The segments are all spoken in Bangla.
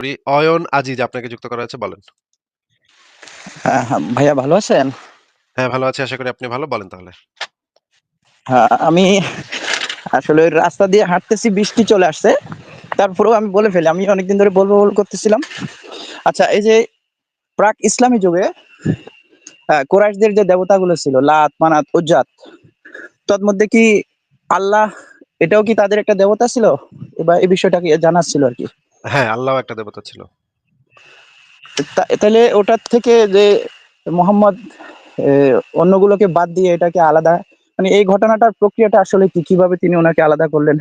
করি। অয়ন আজিজ আপনাকে যুক্ত করা হয়েছে বলেন। হ্যাঁ, হ্যাঁ, ভাইয়া ভালো আছেন? হ্যাঁ, ভালো আছি। আশা করি আপনি ভালো। বলেন তাহলে। হ্যাঁ, আমি আসলে রাস্তা দিয়ে হাঁটতেছি, বৃষ্টি চলে আসছে। তারপরেও আমি বলে ফেলি। আমি অনেকদিন ধরে বলব, বলব করতেছিলাম। আচ্ছা এই যে প্রাক ইসলামী যুগে কুরাইশদের যে দেবতাগুলো ছিল লাত, মানাত, উজ্জাত মধ্যে কি আল্লাহ এটাও কি তাদের একটা দেবতা ছিল? এবার এই বিষয়টা কি জানার ছিল আরকি। হ্যাঁ, আল্লাহ একটা দেবতা ছিল। তাহলে ওটার থেকে যে মোহাম্মদ অন্যগুলোকে বাদ দিয়ে এটাকে আলাদা মানে এই ঘটনাটার প্রক্রিয়াটা আসলে কি? কীভাবে তিনি ওনাকে আলাদা করলেন?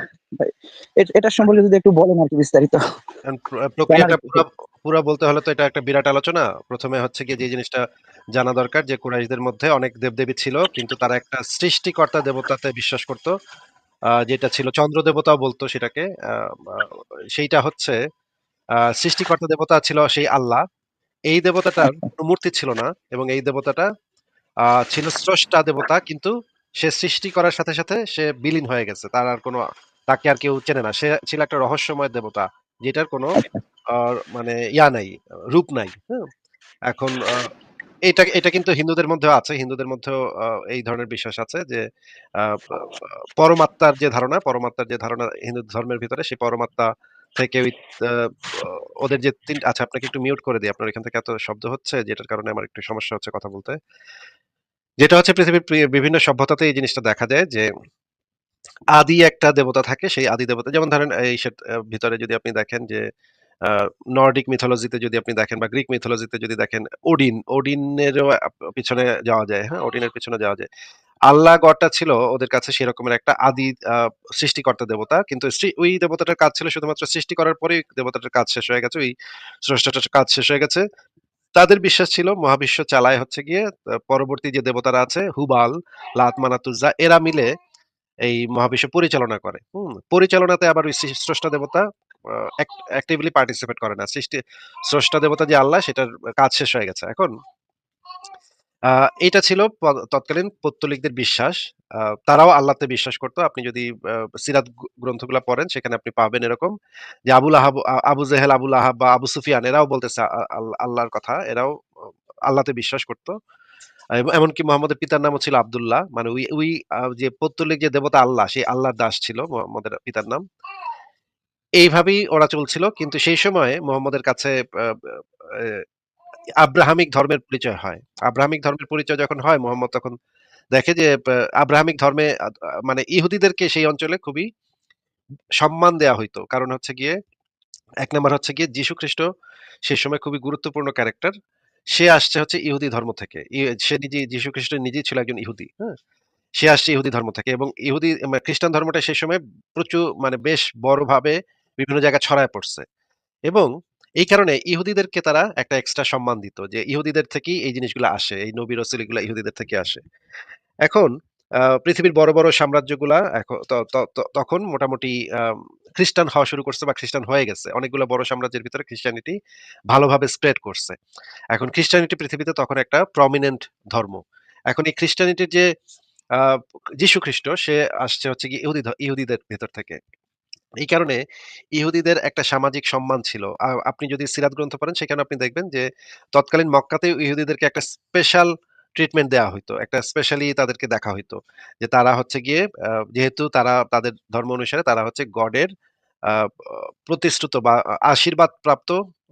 এটা সম্পর্কে যদি একটু বলেন আরকি বিস্তারিত। এখন প্রক্রিয়াটা। পুরা বলতে হলে তো এটা একটা বিরাট আলোচনা। প্রথমে হচ্ছে গিয়ে যে জিনিসটা জানা দরকার যে কুরাইশদের মধ্যে অনেক দেবদেবী ছিল। কিন্তু তারা একটা সৃষ্টিকর্তা দেবতাতে বিশ্বাস করত। যেটা ছিল চন্দ্র দেবতাও বলত সেটাকে। সেইটা হচ্ছে সৃষ্টিকর্তা দেবতা ছিল সেই আল্লাহ। এই দেবতাটার আচ্ছা। কোন মূর্তি ছিল না এবং এই দেবতাটা ছিল স্রষ্টা দেবতা কিন্তু সে সৃষ্টি করার সাথে, সাথে সে বিলীন হয়ে গেছে। তার আর কোনো তাকে আর কেউ চেনে না। সে ছিল একটা রহস্যময় দেবতা। যেটার কোনো আচ্ছা। মানে ইয়া নাই, রূপ নাই। হুম? এখন এটা এটা কিন্তু হিন্দুদের মধ্যেও আছে। হিন্দুদের মধ্যেও এই ধরনের বিশ্বাস আছে যে পরমাত্মার যে ধারণা, পরমাত্মার যে ধারণা হিন্দু ধর্মের ভিতরে সেই পরমাত্মা থেকে ওদের যে তিন আচ্ছা আপনাকে একটু মিউট করে দেই। আপনার এখান থেকে এত শব্দ হচ্ছে যেটার কারণে আমার একটু সমস্যা হচ্ছে কথা বলতে। যেটা হচ্ছে পৃথিবীর বিভিন্ন সভ্যতাতে এই জিনিসটা দেখা যায় যে আদি একটা দেবতা থাকে। সেই আদি দেবতা যেমন ধরেন এই ভিতরে যদি আপনি দেখেন যে নর্ডিক মিথোলজিতে যদি আপনি দেখেন বা গ্রিক মিথোলজিতে যদি দেখেন ওডিন, ওডিনেরও পিছনে যাওয়া যায়। হ্যাঁ? ওডিনের পিছনে যাওয়া যায়। আল্লাহ গডটা ছিল ওদের কাছে সেরকমের একটা আদি সৃষ্টিকর্তা দেবতা। কিন্তু ওই দেবতাটার কাজ ছিল শুধুমাত্র সৃষ্টি করার পরেই দেবতাটার কাজ শেষ হয়ে গেছে। ওই স্রষ্টাটার কাজ শেষ হয়ে গেছে। তাদের বিশ্বাস ছিল মহাবিশ্ব চালায় হচ্ছে গিয়ে পরবর্তী যে দেবতারা আছে হুবাল, লাত, মানাত, এরা মিলে এই মহাবিশ্ব পরিচালনা করে। হম পরিচালনাতে আবার ওই স্রষ্টা দেবতা অ্যাক্টিভলি পার্টিসিপেট করে না। সৃষ্টি স্রষ্টা দেবতা যে আল্লাহ সেটার কাজ শেষ হয়ে গেছে। এখন এটা ছিল তৎকালীন পৌত্তলিকদের বিশ্বাস। তারাও আল্লাহতে বিশ্বাস করত। আপনি যদি সিরাত গ্রন্থগুলা পড়েন সেখানে আপনি পাবেন এরকম যে আবুল আহাব আবু জেহেল, আবুল আহাব বা আবু সুফিয়ান এরাও বলতেছে আল্লাহর কথা। এরাও আল্লাহতে বিশ্বাস করত। এমনকি মোহাম্মদের পিতার নামও ছিল আব্দুল্লাহ। মানে ওই ওই যে পত্তলিক যে দেবতা আল্লাহ, সেই আল্লাহর দাস ছিল মোহাম্মদের পিতার নাম। এইভাবেই ওরা চলছিল। কিন্তু সেই সময়ে মোহাম্মদের কাছে আব্রাহামিক ধর্মের পরিচয় হয়। আব্রাহামিক ধর্মের পরিচয় যখন হয়, মোহাম্মদ তখন দেখে যে আব্রাহামিক ধর্মে মানে ইহুদিদেরকে সেই অঞ্চলে খুবই সম্মান দেয়া হইতো। কারণ হচ্ছে গিয়ে, এক নম্বর হচ্ছে গিয়ে যীশু খ্রিস্ট সে সময় খুবই গুরুত্বপূর্ণ ক্যারেক্টার। সে আসছে হচ্ছে ইহুদি ধর্ম থেকে। সে নিজে যীশু খ্রিস্ট নিজেই ছিল একজন ইহুদি। হ্যাঁ? সে আসছে ইহুদি ধর্ম থেকে এবং ইহুদি মা খ্রিস্টান ধর্মটা সেই সময় প্রচুর মানে বেশ বড়ভাবে বিভিন্ন জায়গায় ছড়ায় পড়ছে। এবং এই কারণে ইহুদিদেরকে তারা একটা এক্সট্রা সম্মান দিত। যে ইহুদিদের থেকেই এই জিনিসগুলা আসে। এই নবী রাসূল এগুলা ইহুদিদের থেকে আসে। এখন পৃথিবীর বড়, বড় সাম্রাজ্যগুলা এখ ত ত ত তখন মোটামুটি খ্রিস্টান হওয়া শুরু করছে বা খ্রিস্টান হয়ে গেছে। অনেকগুলো বড় সাম্রাজ্যের ভিতরে খ্রিস্টানিটি ভালোভাবে স্প্রেড করছে। এখন খ্রিস্টানিটি পৃথিবীতে তখন একটা প্রমিনেন্ট ধর্ম। এখন এই খ্রিস্টানিটির যে যীশু খ্রিস্ট সে আসছে হচ্ছে কি ইহুদি ইহুদিদের ভেতর থেকে। এই কারণে ইহুদিদের একটা সামাজিক সম্মান ছিল। আপনি যদি সিরাত গ্রন্থ পড়েন, সেখানে আপনি দেখবেন যে, তৎকালীন মক্কাতে ইহুদিদেরকে একটা স্পেশাল ট্রিটমেন্ট দেওয়া হইতো। একটা স্পেশালি তাদেরকে দেখা হইতো। যে তারা হচ্ছে গিয়ে যেহেতু তারা, তাদের ধর্ম অনুসারে তারা হচ্ছে গডের প্রতিষ্ঠিত বা আশীর্বাদ প্রাপ্ত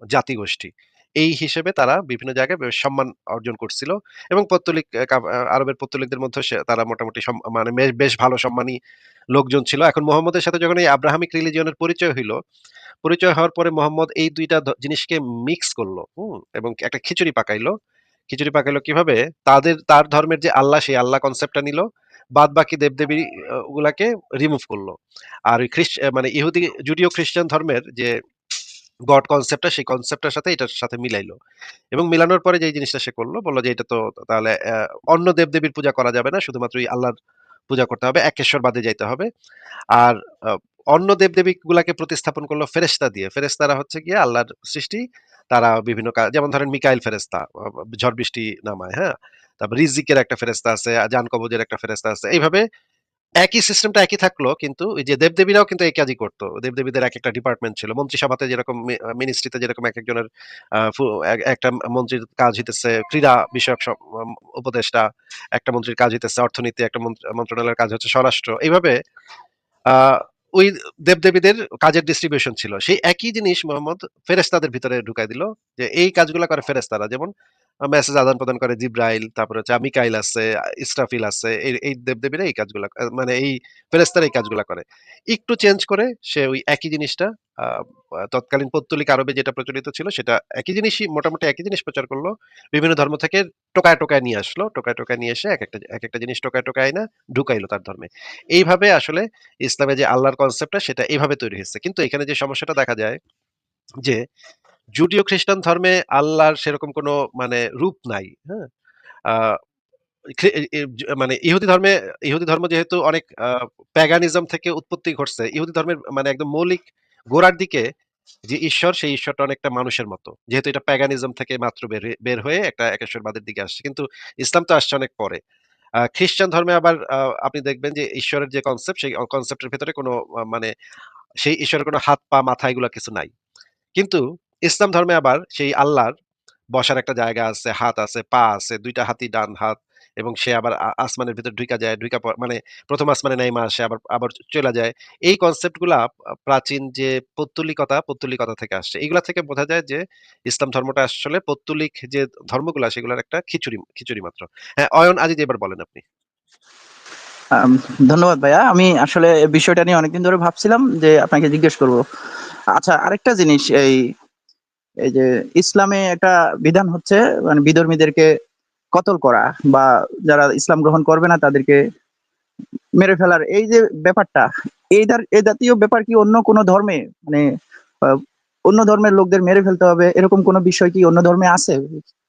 জাতিগোষ্ঠী। এই হিসেবে তারা বিভিন্ন জায়গায় সম্মান অর্জন করছিল এবং পৌত্তলিক আরবের পত্তলিকদের মধ্যে তারা মোটামুটি মানে বেশ ভালো সম্মানী লোকজন ছিল। এখন মোহাম্মদের সাথে যখন এই আব্রাহামিক রিলিজিয়নের পরিচয় হইল, পরিচয় হওয়ার পরে মোহাম্মদ এই দুইটা জিনিসকে মিক্স করল হুম? এবং একটা খিচুড়ি পাকাইলো। খিচুড়ি পাকাইলো কীভাবে? তাদের তার ধর্মের যে আল্লাহ সেই আল্লাহ কনসেপ্টটা নিল। বাদ বাকি দেবদেবী গুলাকে রিমুভ করল আর ওই খ্রিস্ট মানে ইহুদি জুডিও খ্রিস্টান ধর্মের যে গড কনসেপ্টটা সেই কনসেপ্টটার সাথে এটার সাথে মিলাইলো। এবং মিলানোর পরে যেই জিনিসটা সে করল বলল যে এটা তো তাহলে অন্য দেবদেবীর পূজা করা যাবে না। শুধুমাত্র এই আল্লাহর পূজা করতে হবে। একেশ্বরবাদে যাইতে হবে। আর অন্য দেবদেবী গুলাকে প্রতিস্থাপন করল ফেরেশতা দিয়ে। ফেরেস্তারা হচ্ছে গিয়ে আল্লাহর সৃষ্টি। তারা বিভিন্ন কাজ যেমন ধরেন মিকাইল ফেরেশতা আ ঝড় বৃষ্টি নামায়, হ্যাঁ? তারপর রিজিকের একটা ফেরেস্তা আছে, জান কবজের একটা ফেরেস্তা আছে। এইভাবে একই সিস্টেমটা একই থাকল কিন্তু ওই যে দেবদেবীরাও কিন্তু এই কাজই করতো। দেবদেবীদের একেকটা ডিপার্টমেন্ট ছিল। মন্ত্রিসভাতে যেরকম মিনিস্ট্রিতে যেরকম এক একটা মন্ত্রীর কাজ হইতেছে ক্রীড়া বিষয়ক উপদেষ্টা, একটা মন্ত্রীর কাজ হইতেছে অর্থনীতি, একটা মন্ত্র মন্ত্রণালয়ের কাজ হচ্ছে স্বরাষ্ট্র। এইভাবে ওই দেবদেবীদের কাজের ডিস্ট্রিবিউশন ছিল। সেই একই জিনিস মোহাম্মদ ফেরেশতাদের ভিতরে ঢুকায় দিল যে এই কাজগুলো করে ফেরেশতারা। যেমন মেসেজ আদান-প্রদান করে জিব্রাইল, তারপরে হচ্ছে মিকাইল আছে, আ ইসরাফিল আছে। এই এই দেবদেবীরা এই কাজগুলা মানে এই ফেরেশতারা এই কাজগুলা করে। একটু চেঞ্জ করে সে ওই একই জিনিসটা তৎকালীন পৌত্তলিক আরবে যেটা প্রচলিত ছিল সেটা একই জিনিসই মোটামুটি একই জিনিস প্রচার করল বিভিন্ন ধর্ম থেকে টোকায়, টোকায় নিয়ে আসলো। টোকায়, টোকায় নিয়ে এসে এক একটা এক একটা জিনিস টোকায়, টোকায় না ঢুকাইলো তার ধর্মে। এইভাবে আসলে ইসলামে যে আল্লাহর কনসেপ্টটা সেটা এইভাবে তৈরি হইছে। কিন্তু এখানে যে সমস্যাটা দেখা যায় যে জুডিও খ্রিস্টান ধর্মে আল্লাহর সেরকম কোনো মানে রূপ নাই। হ্যাঁ? মানে ইহুদি ধর্মে ইহুদি ধর্ম যেহেতু অনেক প্যাগানিজম থেকে উৎপত্তি ঘটছে। ইহুদি ধর্মের মানে একদম মৌলিক গোড়ার দিকে যে ঈশ্বর, সেই ঈশ্বরটা অনেকটা মানুষের মতো। যেহেতু এটা প্যাগানিজম থেকে মাত্র বের হয়ে একটা একেশ্বরবাদের দিকে আসছে। কিন্তু ইসলাম তো আসছে অনেক পরে। খ্রিস্টান ধর্মে আবার আপনি দেখবেন যে ঈশ্বরের যে কনসেপ্ট সেই কনসেপ্টের ভেতরে কোনো মানে সেই ঈশ্বরের কোনো হাত, পা, মাথা এগুলা কিছু নাই। কিন্তু ইসলাম ধর্মে আবার সেই আল্লাহর বসার একটা জায়গা আছে, হাত আছে, পা আছে, দুইটা হাতি ডান হাত এবং সে আবার আসমানের ভেতর ঢুকা যায়। ঢুইকা প মানে প্রথম আসমানে নাইমা আসে আবার আবার চইলা যায়। এই কনসেপ্টগুলা প্রাচীন যে পৌত্তলিকতা, পৌত্তলিকতা থেকে আসছে। এগুলা থেকে বোঝা যায় যে ইসলাম ধর্মটা আসলে পৌত্তলিক যে ধর্মগুলা সেগুলার একটা খিচুড়ি খিচুড়ি মাত্র। হ্যাঁ, অয়ন আজিজ এবার বলেন আপনি। ধন্যবাদ ভাইয়া। আমি আসলে বিষয়টা নিয়ে অনেকদিন ধরে ভাবছিলাম যে আপনাকে জিজ্ঞেস করব। আচ্ছা আরেকটা জিনিস এই, এই যে ইসলামে একটা বিধান হচ্ছে মানে বিধর্মীদেরকে কতল করা বা যারা ইসলাম গ্রহণ করবে না তাদেরকে মেরে ফেলার এই যে ব্যাপারটা, এই এই জাতীয় ব্যাপার কি অন্য কোনো ধর্মে মানে অন্য ধর্মের লোকদের মেরে ফেলতে হবে এরকম কোনো বিষয় কি অন্য ধর্মে আছে?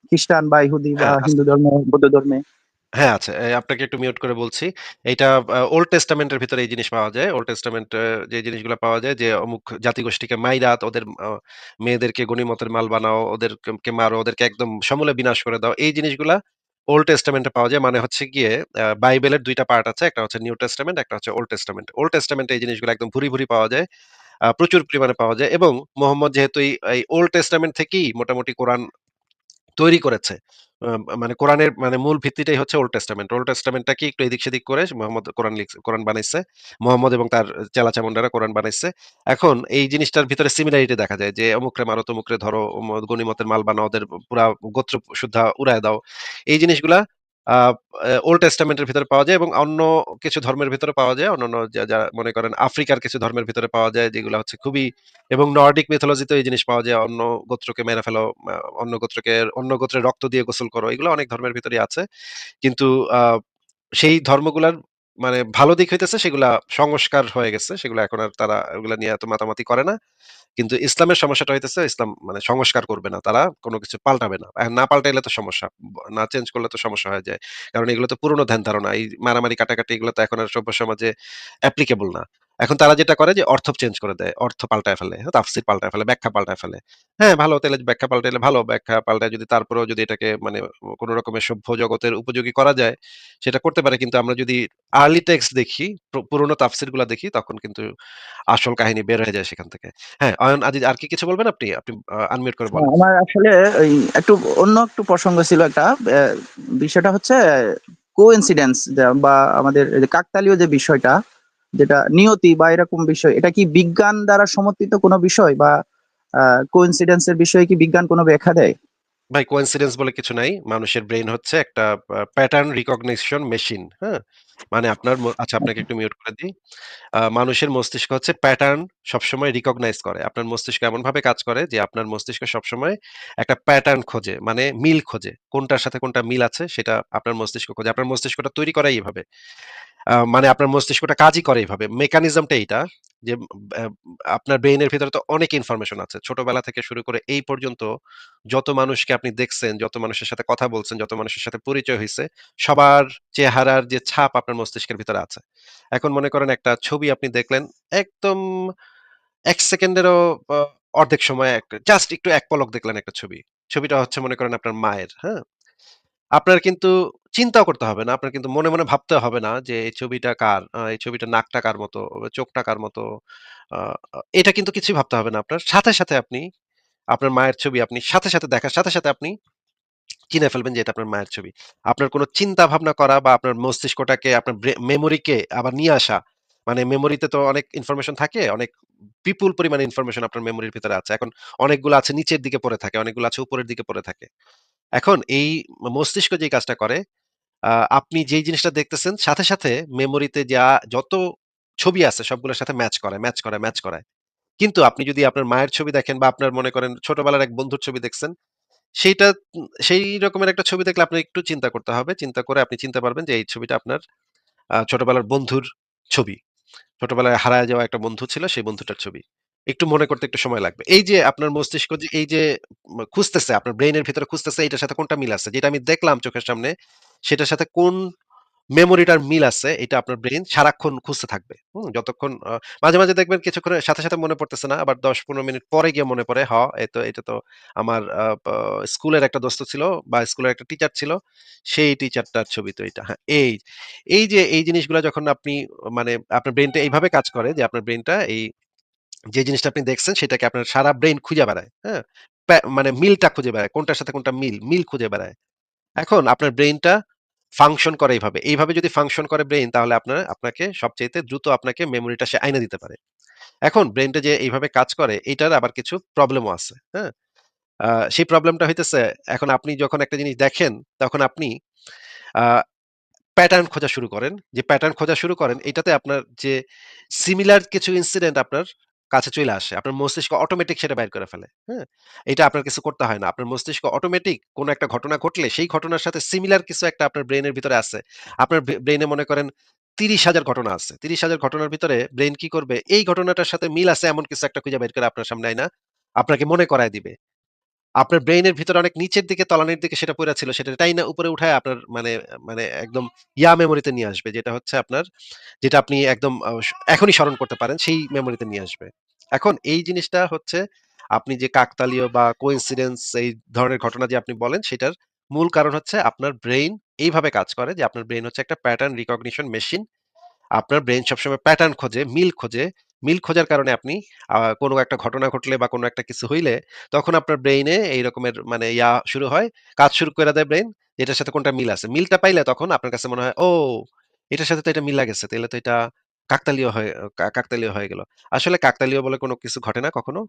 খ্রিস্টান বা ইহুদি বা হ্যাঁ, হিন্দু ধর্মে, বৌদ্ধ ধর্মে? হ্যাঁ, আছে। আপনাকে একটু মিউট করে বলছি। এইটা আ ওল্ড টেস্টামেন্ট এর ভিতরে এই জিনিস পাওয়া যায়। ওল্ড টেস্টামেন্ট যে জিনিসগুলা পাওয়া যায় যে অমুক জাতিগোষ্ঠীকে মাইরা ওদের মেয়েদেরকে গনিমতের মাল বানাও, ওদেরকে কে মারো, ওদেরকে একদম সমূলে বিনাশ করে দাও। এই জিনিসগুলা ওল্ড টেস্টামেন্ট পাওয়া যায়। মানে হচ্ছে গিয়ে বাইবেলের ২ টা পার্ট আছে। একটা হচ্ছে নিউ টেস্টামেন্ট, একটা হচ্ছে ওল্ড টেস্টামেন্ট। ওল্ড টেস্টামেন্ট এই জিনিসগুলো একদম ভুরি, ভুরি পাওয়া যায়। প্রচুর পরিমাণে পাওয়া যায় এবং মোহাম্মদ যেহেতু এই, এই ওল্ড টেস্টামেন্ট থেকেই মোটামুটি কোরআন তৈরি করেছে। মানে কোরআনের মানে মূল ভিত্তিটাই হচ্ছে ওল্ড টেস্টামেন্ট। ওল্ড টেস্টামেন্টটাকে একটু এদিক-সেদিক করে মোহাম্মদ কোরআন কোরআন বানাইছে। মোহাম্মদ এবং তার চেলা-চামুন্ডারা কোরআন বানাইছে। এখন এই জিনিসটার ভিতরে সিমিলারিটি দেখা যায় যে অমুকরে মারো, তমুকরে ধরো, গণিমতের মাল বানাও, ওদের পুরা গোত্র সুদ্ধা উড়ায় দাও। এই জিনিসগুলা ওল্ড টেস্টামেন্ট এর ভিতরে পাওয়া যায় এবং অন্য কিছু ধর্মের ভেতরে পাওয়া যায়। অন্যান্য যা, যা মনে করেন আফ্রিকার কিছু ধর্মের ভিতরে পাওয়া যায় যেগুলা হচ্ছে খুবই এবং নর্ডিক মিথোলজিতেও এই জিনিস পাওয়া যায়। অন্য গোত্রকে মেরে ফেলো, অন্য গোত্রকে অন্য গোত্রের রক্ত দিয়ে গোসল করো। এগুলো অনেক ধর্মের ভিতরেই আছে। কিন্তু সেই ধর্মগুলার মানে ভালো দিক হইতেছে সেগুলা সংস্কার হয়ে গেছে। সেগুলা এখন আর তারা ওগুলা নিয়ে এত মাতামাতি করে না। কিন্তু ইসলামের সমস্যাটা হইতেছে, ইসলাম মানে সংস্কার করবে না। তারা কোনো কিছু পাল্টাবে না। না পাল্টাইলে তো সমস্যা। না চেঞ্জ করলে তো সমস্যা হয়ে যায়। কারণ এগুলো তো পুরনো ধ্যান ধারণা। এই মারামারি, কাটাকাটি এগুলো তো এখন আর সভ্য সমাজে অ্যাপ্লিকেবল না। এখন তারা যেটা করে যে অর্থ চেঞ্জ করে দেয়। অর্থ পাল্টায় ফেলে। তাফসীর পাল্টায় ফেলে, ব্যাখ্যা পাল্টায় ফেলে। হ্যাঁ, ভালো তাহলে ব্যাখ্যা পাল্টাইলে ভালো। ব্যাখ্যা পাল্টায় যদি তারপরেও যদি এটাকে মানে কোন রকমের সভ্য জগতের উপযোগী করা যায়, সেটা করতে পারে। কিন্তু আমরা যদি আর্লি টেক্সট দেখি, পুরনো তাফসীরগুলা দেখি তখন কিন্তু আসল কাহিনী বের হয়ে যায় সেখান থেকে। হ্যাঁ, অয়ন আজিজ আর কি কিছু বলবেন আপনি? আপনি আনমিউট করে হ্যাঁ, বলেন। আমার আসলে একটু অন্য একটু প্রসঙ্গ ছিল একটা। বিষয়টা হচ্ছে কোইন্সিডেন্স বা আমাদের কাকতালীয় যে বিষয়টা, যেটা নিয়তি বা এরকম বিষয়, এটা কি বিজ্ঞান দ্বারা সমর্থিত কোনো বিষয় বা আ কোইন্সিডেন্স এর বিষয়ে কি বিজ্ঞান কোনো ব্যাখ্যা দেয়? ভাই কোইন্সিডেন্স বলে কিছু নাই। মানুষের ব্রেইন হচ্ছে একটা প্যাটার্ন রিকগনিশন মেশিন। হ্যাঁ? মানে আপনার আচ্ছা আপনাকে। একটু মিউট করে দেই। মানুষের মস্তিষ্ক হচ্ছে প্যাটার্ন সবসময় রিকগনাইজ করে। আপনার মস্তিষ্ক এমনভাবে কাজ করে যে আপনার মস্তিষ্ক সবসময় একটা প্যাটার্ন খোঁজে। মানে মিল খোঁজে। কোনটার সাথে কোনটা মিল আছে সেটা আপনার মস্তিষ্ক খোঁজে। আপনার মস্তিষ্কটা তৈরি করাই এভাবে। মানে আপনার মস্তিষ্কটা কাজই করে এইভাবে মেকানিজমটা এইটা যে আপনার ব্রেইনের ভিতরে তো অনেক ইনফরমেশন আছে। ছোটবেলা থেকে শুরু করে এই পর্যন্ত যত মানুষকে আপনি দেখছেন, যত মানুষের সাথে কথা বলছেন, যত মানুষের সাথে পরিচয় হয়েছে সবার চেহারার যে ছাপ আপনার মস্তিষ্কের ভিতরে আছে। এখন মনে করেন একটা ছবি আপনি দেখলেন, একদম ১ সেকেন্ডেরও অর্ধেক সময় এক জাস্ট একটু এক পলক দেখলেন একটা ছবি। ছবিটা হচ্ছে মনে করেন আপনার মায়ের, হ্যাঁ? আপনার কিন্তু চিন্তাও করতে হবে না। আপনার কিন্তু মনে, মনে ভাবতে হবে না যে এই ছবিটা কার? এই ছবিটার নাকটা কার মতো? চোখটা কার মতো? এটা কিন্তু কিছুই ভাবতে হবে না আপনার। সাথে, সাথে আপনি আপনার মায়ের ছবি আপনি সাথে, সাথে দেখার সাথে, সাথে আপনি চিনে ফেলবেন যে এটা আপনার মায়ের ছবি। আপনার কোনো চিন্তা ভাবনা করা বা আপনার মস্তিষ্কটাকে আপনার মেমোরিকে আবার নিয়ে আসা। মানে মেমোরিতে তো অনেক ইনফরমেশন থাকে। অনেক বিপুল পরিমাণে ইনফরমেশন আপনার মেমোরির ভিতরে আছে। এখন অনেকগুলো আছে নিচের দিকে পড়ে থাকে, অনেকগুলো আছে উপরের দিকে পড়ে থাকে। এখন এই মস্তিষ্ক যেই কাজটা করে, আপনি যেই জিনিসটা দেখতেছেন সাথে, সাথে মেমোরিতে যা যত ছবি আছে সবগুলোর সাথে ম্যাচ করায়, ম্যাচ করায়, ম্যাচ করায়। কিন্তু আপনি যদি আপনার মায়ের ছবি দেখেন বা আপনার মনে করেন ছোটবেলার এক বন্ধুর ছবি দেখছেন, সেইটা সেই রকমের একটা ছবি দেখলে আপনার একটু চিন্তা করতে হবে। চিন্তা করে আপনি চিনতে পারবেন যে এই ছবিটা আপনার ছোটবেলার বন্ধুর ছবি। ছোটবেলায় হারায় যাওয়া একটা বন্ধু ছিল, সেই বন্ধুটার ছবি। একটু মনে করতে একটু সময় লাগবে। এই যে আপনার মস্তিষ্ক যে এই যে খুঁজতেছে, আপনার ব্রেইনের ভিতরে খুঁজতেছে এটার সাথে কোনটা মিল আছে। যেটা আমি দেখলাম চোখের সামনে, সেটার সাথে কোন মেমোরিটার মিল আছে, এটা আপনার ব্রেইন সারাক্ষণ খুঁজতে থাকবে। হুম? যতক্ষণ মাঝে, মাঝে দেখবেন কিছুক্ষণের সাথে, সাথে মনে পড়তেছে না। আবার ১০-১৫ মিনিট পরে গিয়ে মনে পড়ে, হ এই তো এটা তো আমার স্কুলের একটা দোস্ত ছিল বা স্কুলের একটা টিচার ছিল। সেই টিচারটার ছবি তো এটা। হ্যাঁ, এই, এই যে এই জিনিসগুলা যখন আপনি মানে আপনার ব্রেইনটা এইভাবে কাজ করে যে আপনার ব্রেইনটা এই যে জিনিসটা আপনি দেখছেন সেটাকে আপনার সারা ব্রেইন খুঁজে বেড়ায়। হ্যাঁ? মানে মিলটা খুঁজে বেড়ায়। কোনটার সাথে কোনটা মিল, মিল খুঁজে বেড়ায়। এখন আপনার ব্রেইনটা ফাংশন করে এইভাবে। এইভাবে যদি ফাংশন করে ব্রেইন তাহলে আপনার আপনাকে সবচাইতে দ্রুত আপনাকে মেমোরিটা সে আইনে দিতে পারে। এখন ব্রেইনটা যে এইভাবে কাজ করে এটার আবার কিছু প্রবলেমও আছে। হ্যাঁ? সেই প্রবলেমটা হইতেছে এখন আপনি যখন একটা জিনিস দেখেন তখন আপনি প্যাটার্ন খোঁজা শুরু করেন। যে প্যাটার্ন খোঁজা শুরু করেন এটাতে আপনার যে সিমিলার কিছু ইনসিডেন্ট আপনার কাছে চলে আসে। আপনার মস্তিষ্ক অটোমেটিক সেটা বাইর করে ফেলে। হ্যাঁ? এটা আপনার কিছু করতে হয় না। আপনার মস্তিষ্ক অটোমেটিক কোন একটা ঘটনা ঘটলে সেই ঘটনার সাথে সিমিলার কিছু একটা আপনার ব্রেনের ভিতরে আছে। আপনার ব্রেনে মনে করেন ৩০,০০০ ঘটনা আছে। ৩০,০০০ ঘটনার ভিতরে ব্রেন কি করবে? এই ঘটনাটার সাথে মিল আছে এমন কিছু একটা খুঁজে বের করে আপনার সামনে না আপনাকে মনে করায় দিবে। আপনার ব্রেইনের ভিতরে অনেক নিচের দিকে তলানির দিকে সেটা পড়ে ছিল। সেটা তাই না উপরে উঠায় আপনার মানে মানে একদম ইয়া মেমোরিতে নিয়ে আসবে। যেটা হচ্ছে আপনার যেটা আপনি একদম এখনই স্মরণ করতে পারেন সেই মেমোরিতে নিয়ে আসবে। এখন এই জিনিসটা হচ্ছে আপনি যে কাকতালীয় বা কোইন্সিডেন্স এই ধরনের ঘটনা যে আপনি বলেন সেটার মূল কারণ হচ্ছে আপনার ব্রেইন এইভাবে কাজ করে যে আপনার ব্রেইন হচ্ছে একটা প্যাটার্ন রিকগনিশন মেশিন। আপনার ব্রেইন সবসময় প্যাটার্ন খোঁজে, মিল খোঁজে। মিল খোঁজার কারণে আপনি কোনো একটা ঘটনা ঘটলে বা কোনো একটা কিছু হইলে তখন আপনার ব্রেইনে এই রকমের মানে ইয়া শুরু হয়, কাজ শুরু করে দেয় ব্রেইন এটার সাথে কোনটা মিল আছে। মিলটা পাইলে তখন আপনার কাছে মনে হয়, "ও! এটার সাথে তো এটা মিলা গেছে। তাহলে তো এটা কাকতালীয় হয়ে কাকতালীয় হয়ে গেল।" আসলে কাকতালীয় বলে কোনো কিছু ঘটে না কখনো।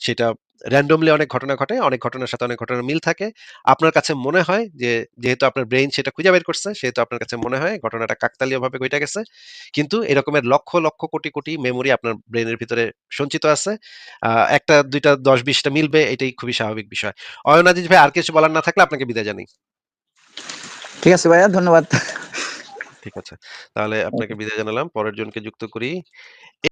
সেটা randomly অনেক ঘটনা ঘটে। অনেক ঘটনার সাথে অনেক ঘটনার মিল থাকে। আপনার কাছে মনে হয় যে যেহেতু আপনার ব্রেইন সেটা খুঁজে বের করছে, সেহেতু আপনার কাছে মনে হয় ঘটনাটা কাকতালীয়ভাবে ঘইটা গেছে। কিন্তু এরকমের লক্ষ, লক্ষ কোটি, কোটি মেমোরি আপনার ব্রেইনের ভিতরে সঞ্চিত আছে। আ ১ টা ২ টা ১০-২০ টা মিলবে এটাই খুবই স্বাভাবিক বিষয়। অয়ন আজিজ ভাই আর কিছু বলার না থাকলে আপনাকে বিদায় জানাই। ঠিক আছে ভাইয়া ধন্যবাদ। ঠিক আছে। তাহলে আপনাকে বিদায় জানালাম। পরের জনকে যুক্ত করি।